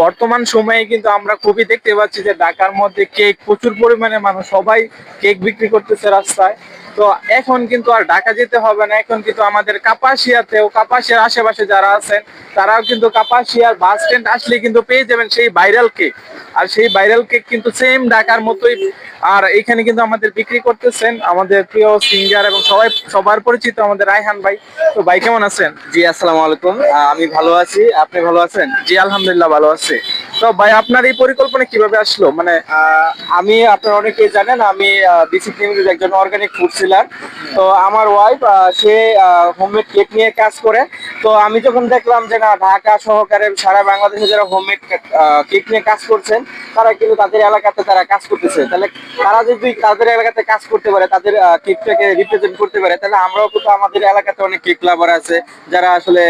বর্তমান সময়ে কিন্তু আমরা খুবই দেখতে পাচ্ছি যে ঢাকার মধ্যে কেক প্রচুর পরিমাণে মানুষ, সবাই কেক বিক্রি করতেছে রাস্তায়। তো এখন কিন্তু আর ঢাকা যেতে হবে না, এখন কিন্তু আমাদের কাপাসিয়াতেও, কাপাসিয়ার আশেপাশে যারা আছেন, তারাও কিন্তু কাপাসিয়ার বাস স্ট্যান্ড আসলে কিন্তু পেয়ে যাবেন সেই ভাইরাল কেক আর সেই ভাইরাল কেক কিন্তু সেম ঢাকার মতোই। আর এখানে কিন্তু আমাদের বিক্রি করতেছেন আমাদের প্রিয় সিঙ্গার এবং সবাই সবার পরিচিত আমাদের রায়হান ভাই। তো ভাই কেমন আছেন? জি আসসালামু আলাইকুম। আমি ভালো আছি। আপনি ভালো আছেন? জি আলহামদুলিল্লাহ ভালো আছে। তো ভাই, আপনার এই পরিকল্পনা কীভাবে আসলো? মানে আমি, আপনারা অনেকেই জানেন, আমি বিসিক একজন অর্গানিক ফুড সেলার তো আমার ওয়াইফ সে হোমমেড কেক নিয়ে কাজ করে। তো আমি যখন দেখলাম যে না, ঢাকা সহকারে সারা বাংলাদেশে যারা হোমমেড কেক নিয়ে কাজ করছেন, তারা কিন্তু তাদের এলাকাতে তারা কাজ করতেছে। তাহলে তারা যদি তাদের এলাকাতে কাজ করতে পারে, তাদের কেকটাকে রিপ্রেজেন্ট করতে পারে, তাহলে আমরাও কিন্তু আমাদের এলাকাতে অনেক কেক লাভার আছে, যারা আসলে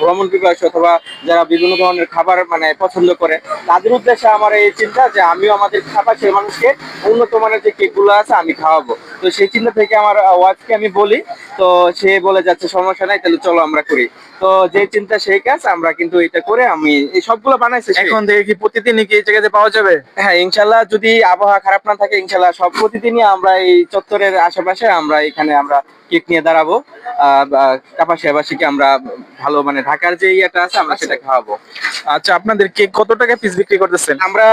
ভ্রমণ পিপাসু অথবা যারা বিভিন্ন ধরনের খাবার মানে পছন্দ করে। তাদের উদ্দেশ্যে আমার এই চিন্তা যে আমিও আমাদের খাবার সেই মানুষকে উন্নত মানের যে কেকগুলো আছে আমি খাওয়াবো। তো সেই চিন্তা থেকে আমার ওয়াইফকে আমি বলি। তো সে বলে যাচ্ছে সমস্যা নাই তাহলে চলো আমরা করি। তো যে চিন্তা সেই কাজ আমরা কিন্তু এটা করে আমি এই সবগুলো বানাইছি। এখন থেকে কি প্রতিদিনই কি এই জায়গাতে পাওয়া যাবে? হ্যাঁ ইনশাল্লাহ যদি আবহাওয়া খারাপ না থাকে ইনশাল্লাহ সব প্রতিদিনই আমরা এই চত্বরের আশেপাশে আমরা এখানে আমরা কেক নিয়ে দাঁড়াবো। কাপাসিয়াবাসীকে আমরা ভালো মানে ঢাকার যে ইয়েটা আছে আমরা সেটা খাওয়াবো। আচ্ছা আপনাদের কেক কত টাকা পিস বিক্রি করতেছেন? আমরা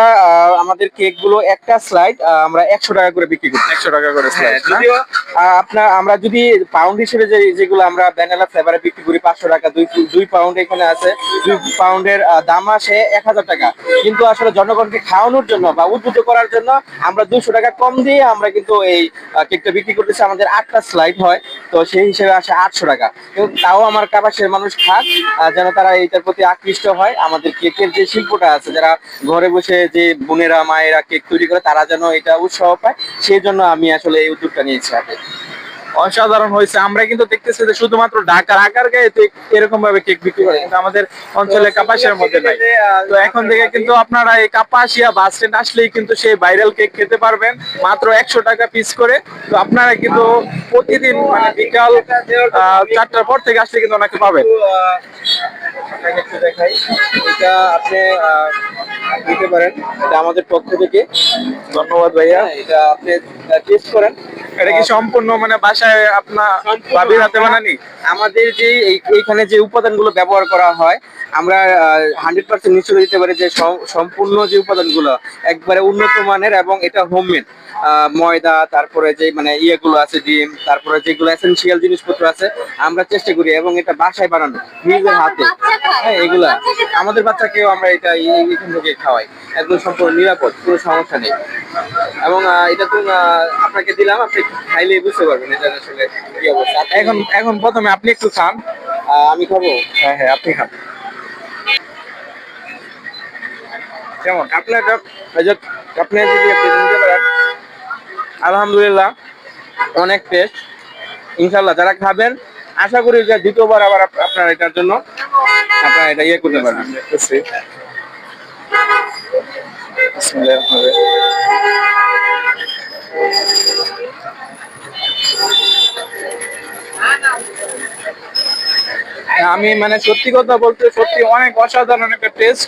আমাদের কেকগুলো একটা স্লাইড আমরা একশো টাকা করে বিক্রি করি একশো টাকা করে হ্যাঁ? যদিও আপনার আমরা যদি পাউন্ড হিসেবে যে যেগুলো আমরা ভ্যানিলা ফ্লেভারে বিক্রি করি পাঁচশো টাকা দুই দুই পাউন্ড এখানে আছে। দুই পাউন্ডের দাম আসে এক হাজার টাকা। কিন্তু আসলে জনগণকে খাওয়ানোর জন্য বা উদ্বুদ্ধ করার জন্য আমরা দুশো টাকা কম দিয়ে আমরা কিন্তু এই কেকটা বিক্রি করতেছি। আমাদের আটটা স্লাইড হয়। তো সেই হিসেবে আসে আটশো টাকা। তাও আমার কাপাসের মানুষ খাক যেন তারা এইটার প্রতি আকৃষ্ট হয়। আমাদের কেকের যে শিল্পটা আছে, যারা ঘরে বসে যে বোনেরা, মায়েরা কেক তৈরি করে, তারা যেন এটা উৎসাহ পায়। সেই জন্য আমি আসলে এই উদ্যোগটা নিয়েছি অসাধারণ হয়েছে। আমরা কিন্তু দেখতেছি যে শুধুমাত্র ঢাকার আকার গায়ে এরকম ভাবে কেক বিক্রি করে কিন্তু আমাদের অঞ্চলে কাপাসিয়ার মধ্যে নাই। তো এখন থেকে কিন্তু আপনারা এই কাপাসিয়া বাস স্ট্যান্ড আসলেই কিন্তু সেই ভাইরাল কেক খেতে পারবেন মাত্র একশো টাকা পিস করে। তো আপনারা কিন্তু প্রতিদিন মানে বিকাল চারটার পর থেকে আসলে কিন্তু ওনাকে পাবেন। দেখাই। এটা আপনি দিতে পারেন। এটা আমাদের পক্ষ থেকে। ধন্যবাদ ভাইয়া। হ্যাঁ, এটা আপনি টেস্ট করেন। এটা কি সম্পূর্ণ মানে বাসায় আপনার ভাবির হাতে বানানি? আমাদের যে এই- এইখানে যে উপাদানগুলো ব্যবহার করা হয় আমরা হান্ড্রেড পার্সেন্ট নিশ্চয় দিতে পারি যে সম্পূর্ণ যে উপাদানগুলো একবারে উন্নত মানের এবং এটা হোমমেড ময়দা তারপরে যে মানে ইয়েগুলো আছে ডিম তারপরে যেগুলো এসেন্সিয়াল জিনিসপত্র আছে আমরা চেষ্টা করি এবং এটা বাসায় বানানো নিজের হাতে। হ্যাঁ এগুলা। আমাদের বাচ্চাকেও আমরা এটা এখান থেকে খাওয়াই। একদম সম্পূর্ণ নিরাপদ কোনো সমস্যা নেই। এবং এটা তো আহ, আপনাকে দিলাম আপনি খাইলে বুঝতে পারবেন এটা আসলে কি অবস্থা। এখন এখন প্রথমে আপনি একটু খান। আমি খাব? হ্যাঁ হ্যাঁ আপনি খান। কেমন? আপনার আপনি যদি আপনি নিতে পারেন। আলহামদুলিল্লাহ অনেক টেস্ট ইনশাল্লাহ যারা খাবেন আশা করি যে দ্বিতীয়বার আবার আপনার এটার জন্য আপনারা এটা ইয়ে করতে দেখতেছি বিসমিল্লাহির রহমানির রহিম। আমি মানে সত্যি কথা বলতে, সত্যি অনেক অসাধারণ একটা টেস্ট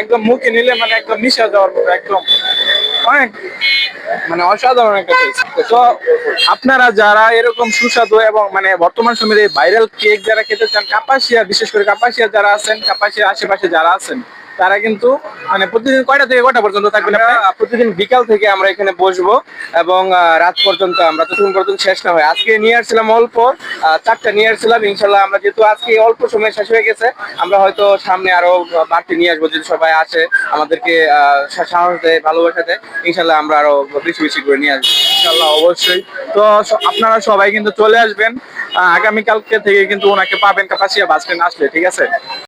একদম মুখে নিলে মানে একদম মিশা যাওয়ার মতো, একদম অনেক মানে অসাধারণ একটা টেস্ট তো আপনারা যারা এরকম সুস্বাদু এবং মানে বর্তমান সময়ে ভাইরাল কেক যারা খেতে চান, কাপাসিয়া, বিশেষ করে কাপাসিয়া যারা আছেন কাপাসিয়া আশেপাশে যারা আছেন তারা কিন্তু মানে প্রতিদিন কয়টা থেকে কয়টা পর্যন্ত থাকবেন প্রতিদিন বিকাল থেকে আমরা এখানে বসবো এবং রাত পর্যন্ত আমরা যতক্ষণ পর্যন্ত শেষ না হয়। আজকে নিয়ে আসছিলাম অল্প চারটা নিয়ে আসছিলাম ইনশাল্লাহ আমরা যেহেতু আজকে অল্প সময় শেষ হয়ে গেছে আমরা হয়তো সামনে আরও বাড়তি নিয়ে আসব যদি সবাই আসে আমাদেরকে আহ, সাহস দেয় ভালোবাসা দেয় ইনশাল্লাহ আমরা আরও বেশি বেশি করে নিয়ে আসব। ইনশাল্লাহ অবশ্যই। তো আপনারা সবাই কিন্তু চলে আসবেন আগামীকালকে থেকে কিন্তু ওনাকে পাবেন কাপাসিয়া বাস স্ট্যান্ড আসলে ঠিক আছে?